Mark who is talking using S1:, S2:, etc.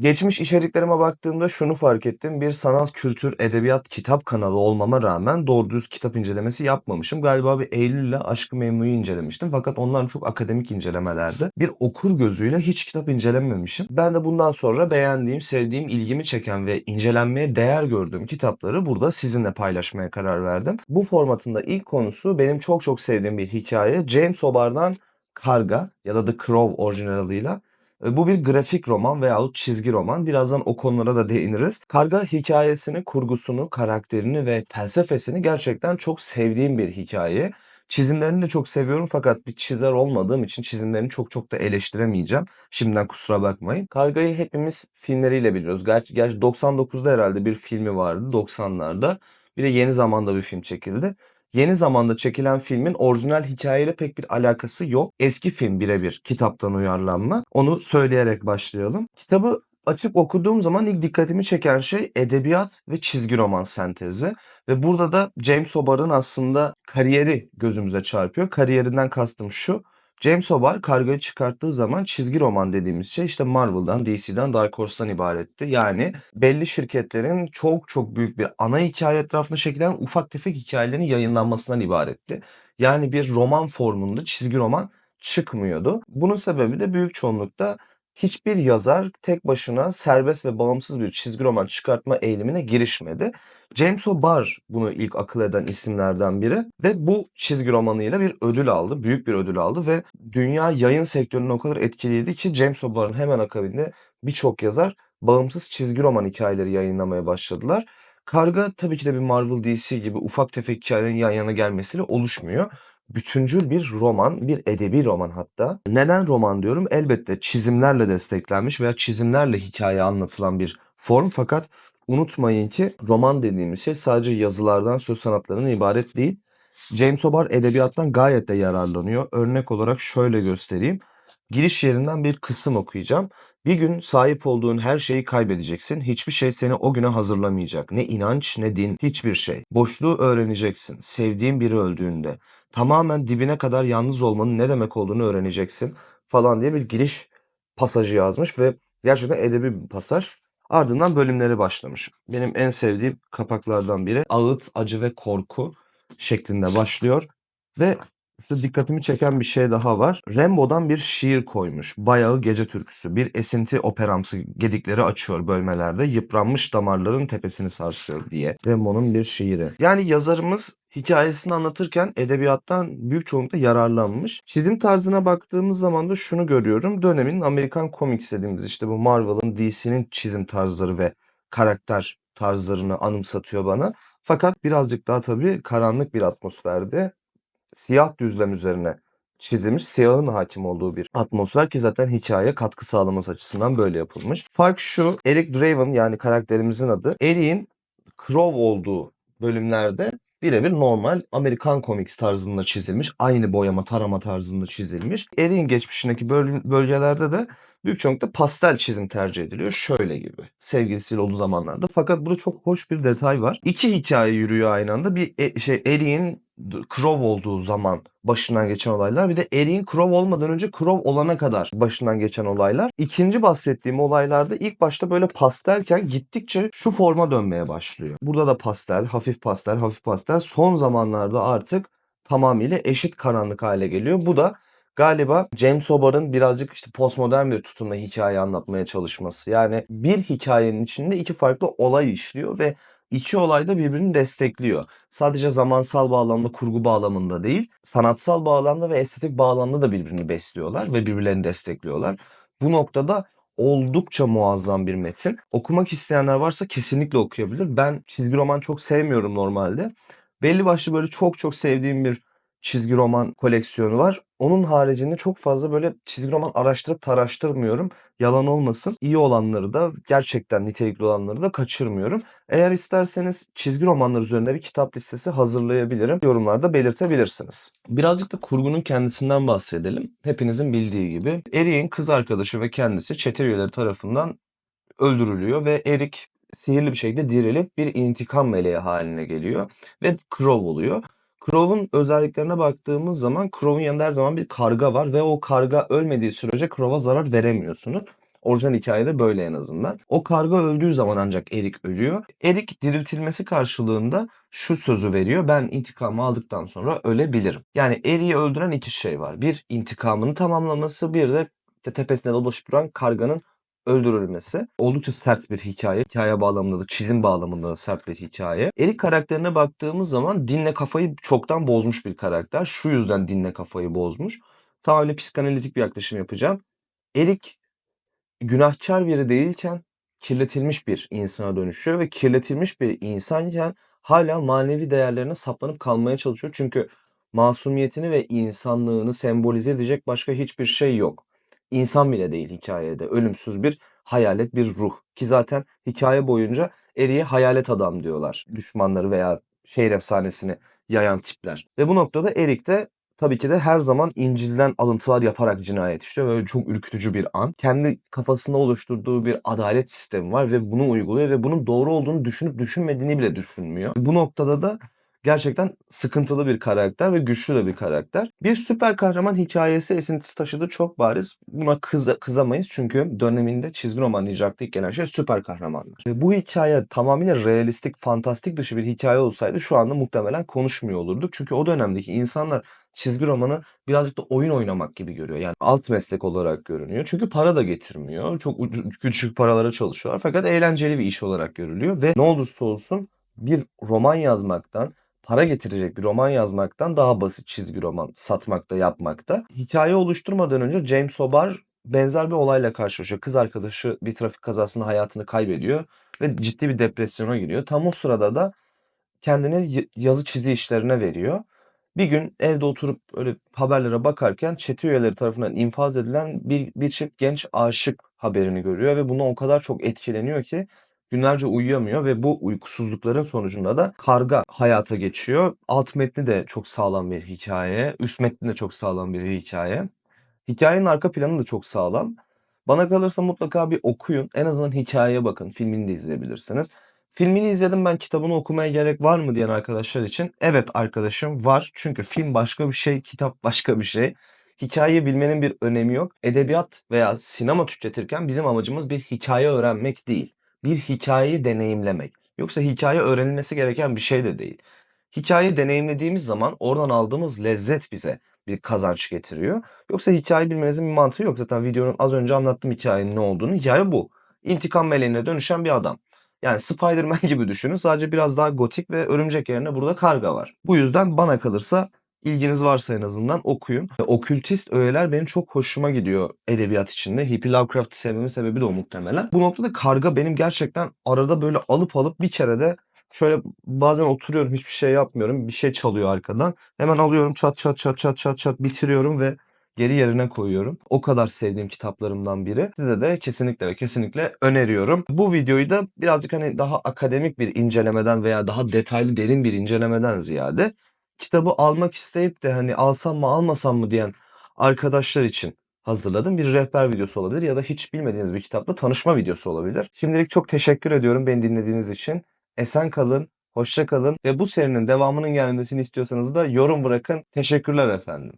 S1: Geçmiş içeriklerime baktığımda şunu fark ettim. Bir sanat, kültür, edebiyat, kitap kanalı olmama rağmen doğru düz kitap incelemesi yapmamışım. Galiba bir Eylül'le Aşk-ı Memnu'yu incelemiştim. Fakat onlar çok akademik incelemelerdi. Bir okur gözüyle hiç kitap incelememişim. Ben de bundan sonra beğendiğim, sevdiğim, ilgimi çeken ve incelenmeye değer gördüğüm kitapları burada sizinle paylaşmaya karar verdim. Bu formatında ilk konusu benim çok çok sevdiğim bir hikaye. James O'Barr'dan Karga ya da The Crow orijinal adıyla. E, Bu bir grafik roman veyahut çizgi roman. Birazdan o konulara da değiniriz. Karga hikayesini, kurgusunu, karakterini ve felsefesini gerçekten çok sevdiğim bir hikaye. Çizimlerini de çok seviyorum fakat bir çizer olmadığım için çizimlerini çok çok da eleştiremeyeceğim. Şimdiden kusura bakmayın. Karga'yı hepimiz filmleriyle biliyoruz. Gerçi, gerçi 99'da herhalde bir filmi vardı 90'larda. Bir de yeni zamanda bir film çekildi. Yeni zamanda çekilen filmin orijinal hikayeyle pek bir alakası yok. Eski film birebir kitaptan uyarlanma. Onu söyleyerek başlayalım. Kitabı açıp okuduğum zaman ilk dikkatimi çeken şey edebiyat ve çizgi roman sentezi. Ve burada da James O'Barr'ın aslında kariyeri gözümüze çarpıyor. Kariyerinden kastım şu. James O'Barr kargayı çıkarttığı zaman çizgi roman dediğimiz şey işte Marvel'dan, DC'den, Dark Horse'tan ibaretti. Yani belli şirketlerin çok çok büyük bir ana hikaye etrafında şekillenen ufak tefek hikayelerin yayınlanmasından ibaretti. Yani bir roman formunda çizgi roman çıkmıyordu. Bunun sebebi de büyük çoğunlukta hiçbir yazar tek başına serbest ve bağımsız bir çizgi roman çıkartma eğilimine girişmedi. James O'Barr bunu ilk akıl eden isimlerden biri ve bu çizgi romanıyla bir ödül aldı. Büyük bir ödül aldı ve dünya yayın sektörünü o kadar etkiledi ki James O'Barr'ın hemen akabinde birçok yazar bağımsız çizgi roman hikayeleri yayınlamaya başladılar. Karga tabii ki de bir Marvel DC gibi ufak tefek hikayelerin yan yana gelmesiyle oluşmuyor. Bütüncül bir roman, bir edebi roman hatta. Neden roman diyorum? Elbette çizimlerle desteklenmiş veya çizimlerle hikaye anlatılan bir form fakat unutmayın ki roman dediğimiz şey sadece yazılardan, söz sanatlarından ibaret değil. James O'Barr edebiyattan gayet de yararlanıyor. Örnek olarak şöyle göstereyim. Giriş yerinden bir kısım okuyacağım. Bir gün sahip olduğun her şeyi kaybedeceksin. Hiçbir şey seni o güne hazırlamayacak. Ne inanç ne din, hiçbir şey. Boşluğu öğreneceksin. Sevdiğin biri öldüğünde. Tamamen dibine kadar yalnız olmanın ne demek olduğunu öğreneceksin falan diye bir giriş pasajı yazmış ve gerçekten edebi bir pasaj. Ardından bölümleri başlamış. Benim en sevdiğim kapaklardan biri ağıt, acı ve korku şeklinde başlıyor ve işte dikkatimi çeken bir şey daha var. Rembo'dan bir şiir koymuş. Bayağı gece türküsü. Bir esinti operamsı gedikleri açıyor bölmelerde. Yıpranmış damarların tepesini sarsıyor diye. Rembo'nun bir şiiri. Yani yazarımız hikayesini anlatırken edebiyattan büyük çoğunlukla yararlanmış. Çizim tarzına baktığımız zaman da şunu görüyorum. Dönemin Amerikan Comics dediğimiz işte bu Marvel'ın, DC'nin çizim tarzları ve karakter tarzlarını anımsatıyor bana. Fakat birazcık daha tabii karanlık bir atmosferde siyah düzlem üzerine çizilmiş, siyahın hakim olduğu bir atmosfer ki zaten hikayeye katkı sağlaması açısından böyle yapılmış. Fark şu, Eric Draven yani karakterimizin adı, Eric'in Crow olduğu bölümlerde birebir normal Amerikan Comics tarzında çizilmiş. Aynı boyama, tarama tarzında çizilmiş. Eric'in geçmişindeki böl- bölgelerde de büyük çoğunlukla pastel çizim tercih ediliyor. Şöyle gibi. Sevgilisiyle olduğu zamanlarda. Fakat burada çok hoş bir detay var. İki hikaye yürüyor aynı anda. Bir e- şey Eric'in Crow olduğu zaman başından geçen olaylar. Bir de Eric'in Crow olmadan önce Crow olana kadar başından geçen olaylar. İkinci bahsettiğim olaylarda ilk başta böyle pastelken gittikçe şu forma dönmeye başlıyor. Burada da pastel, hafif pastel, hafif pastel. Son zamanlarda artık tamamıyla eşit karanlık hale geliyor. Bu da galiba James O'Barr'ın birazcık işte postmodern bir tutumla hikaye anlatmaya çalışması. Yani bir hikayenin içinde iki farklı olay işliyor ve iki olay da birbirini destekliyor. Sadece zamansal bağlamda, kurgu bağlamında değil, sanatsal bağlamda ve estetik bağlamda da birbirini besliyorlar ve birbirlerini destekliyorlar. Bu noktada oldukça muazzam bir metin. Okumak isteyenler varsa kesinlikle okuyabilir. Ben çizgi roman çok sevmiyorum normalde. Belli başlı böyle çok çok sevdiğim bir çizgi roman koleksiyonu var. Onun haricinde çok fazla böyle çizgi roman araştırıp taraştırmıyorum. Yalan olmasın. İyi olanları da gerçekten nitelikli olanları da kaçırmıyorum. Eğer isterseniz çizgi romanlar üzerinde bir kitap listesi hazırlayabilirim. Yorumlarda belirtebilirsiniz. Birazcık da kurgunun kendisinden bahsedelim. Hepinizin bildiği gibi Eric'in kız arkadaşı ve kendisi çete üyeleri tarafından öldürülüyor ve Eric sihirli bir şekilde dirilip bir intikam meleği haline geliyor ve Crow oluyor. Crow'un özelliklerine baktığımız zaman Crow'un yanında her zaman bir karga var ve o karga ölmediği sürece Crow'a zarar veremiyorsunuz. Orijinal hikayede böyle en azından. O karga öldüğü zaman ancak Erik ölüyor. Erik diriltilmesi karşılığında şu sözü veriyor. Ben intikamı aldıktan sonra ölebilirim. Yani Erik'i öldüren iki şey var. Bir intikamını tamamlaması, bir de te- tepesinde dolaşıp duran karganın öldürülmesi. Oldukça sert bir hikaye. Hikaye bağlamında da çizim bağlamında da sert bir hikaye. Erik karakterine baktığımız zaman dinle kafayı çoktan bozmuş bir karakter. Şu yüzden dinle kafayı bozmuş. Tamamen psikanalitik bir yaklaşım yapacağım. Erik günahkar biri değilken kirletilmiş bir insana dönüşüyor ve kirletilmiş bir insanken hala manevi değerlerine saplanıp kalmaya çalışıyor. Çünkü masumiyetini ve insanlığını sembolize edecek başka hiçbir şey yok. İnsan bile değil hikayede. Ölümsüz bir hayalet, bir ruh. Ki zaten hikaye boyunca Erik'e hayalet adam diyorlar. Düşmanları veya şehir efsanesini yayan tipler. Ve bu noktada Erik de tabii ki de her zaman İncil'den alıntılar yaparak cinayet işliyor. Böyle çok ürkütücü bir an. Kendi kafasında oluşturduğu bir adalet sistemi var ve bunu uyguluyor ve bunun doğru olduğunu düşünüp düşünmediğini bile düşünmüyor. Bu noktada da gerçekten sıkıntılı bir karakter ve güçlü de bir karakter. Bir süper kahraman hikayesi esintisi taşıdığı çok bariz. Buna kıza- kızamayız çünkü döneminde çizgi romanlayacaktık ilk gelen şey süper kahramanlar. Bu hikaye tamamıyla realistik, fantastik dışı bir hikaye olsaydı şu anda muhtemelen konuşmuyor olurduk. Çünkü o dönemdeki insanlar çizgi romanı birazcık da oyun oynamak gibi görüyor. Yani alt meslek olarak görünüyor. Çünkü para da getirmiyor. Çok küçük paralara çalışıyorlar. Fakat eğlenceli bir iş olarak görülüyor ve ne olursa olsun bir roman yazmaktan, para getirecek bir roman yazmaktan daha basit çizgi roman satmakta, yapmakta. Hikaye oluşturmadan önce James O'Barr benzer bir olayla karşılaşıyor. Kız arkadaşı bir trafik kazasında hayatını kaybediyor ve ciddi bir depresyona giriyor. Tam o sırada da kendini yazı çizi işlerine veriyor. Bir gün evde oturup öyle haberlere bakarken çete üyeleri tarafından infaz edilen bir, bir çift genç aşık haberini görüyor ve buna o kadar çok etkileniyor ki günlerce uyuyamıyor ve bu uykusuzlukların sonucunda da karga hayata geçiyor. Alt metni de çok sağlam bir hikaye, üst metni de çok sağlam bir hikaye. Hikayenin arka planı da çok sağlam. Bana kalırsa mutlaka bir okuyun. En azından hikayeye bakın. Filmini de izleyebilirsiniz. Filmini izledim ben kitabını okumaya gerek var mı diyen arkadaşlar için evet arkadaşım var. Çünkü film başka bir şey, kitap başka bir şey. Hikayeyi bilmenin bir önemi yok. Edebiyat veya sinema tüketirken bizim amacımız bir hikaye öğrenmek değil. Bir hikayeyi deneyimlemek. Yoksa hikaye öğrenilmesi gereken bir şey de değil. Hikayeyi deneyimlediğimiz zaman oradan aldığımız lezzet bize bir kazanç getiriyor. Yoksa hikaye bilmenizin bir mantığı yok. Zaten videonun az önce anlattığım hikayenin ne olduğunu. Hikaye bu. İntikam meleğine dönüşen bir adam. Yani Spider-Man gibi düşünün. Sadece biraz daha gotik ve örümcek yerine burada karga var. Bu yüzden bana kalırsa ilginiz varsa en azından okuyun. Okültist öğeler benim çok hoşuma gidiyor edebiyat içinde. H.P. Lovecraft'ı sevmemin sebebi de o muhtemelen. Bu noktada karga benim gerçekten arada böyle alıp alıp bir kere de şöyle bazen oturuyorum hiçbir şey yapmıyorum. Bir şey çalıyor arkadan. Hemen alıyorum çat çat çat çat çat çat bitiriyorum ve geri yerine koyuyorum. O kadar sevdiğim kitaplarımdan biri. Size de kesinlikle ve kesinlikle öneriyorum. Bu videoyu da birazcık hani daha akademik bir incelemeden veya daha detaylı derin bir incelemeden ziyade kitabı almak isteyip de hani alsam mı almasam mı diyen arkadaşlar için hazırladım. Bir rehber videosu olabilir ya da hiç bilmediğiniz bir kitapla tanışma videosu olabilir. Şimdilik çok teşekkür ediyorum beni dinlediğiniz için. Esen kalın, hoşça kalın ve bu serinin devamının gelmesini istiyorsanız da yorum bırakın. Teşekkürler efendim.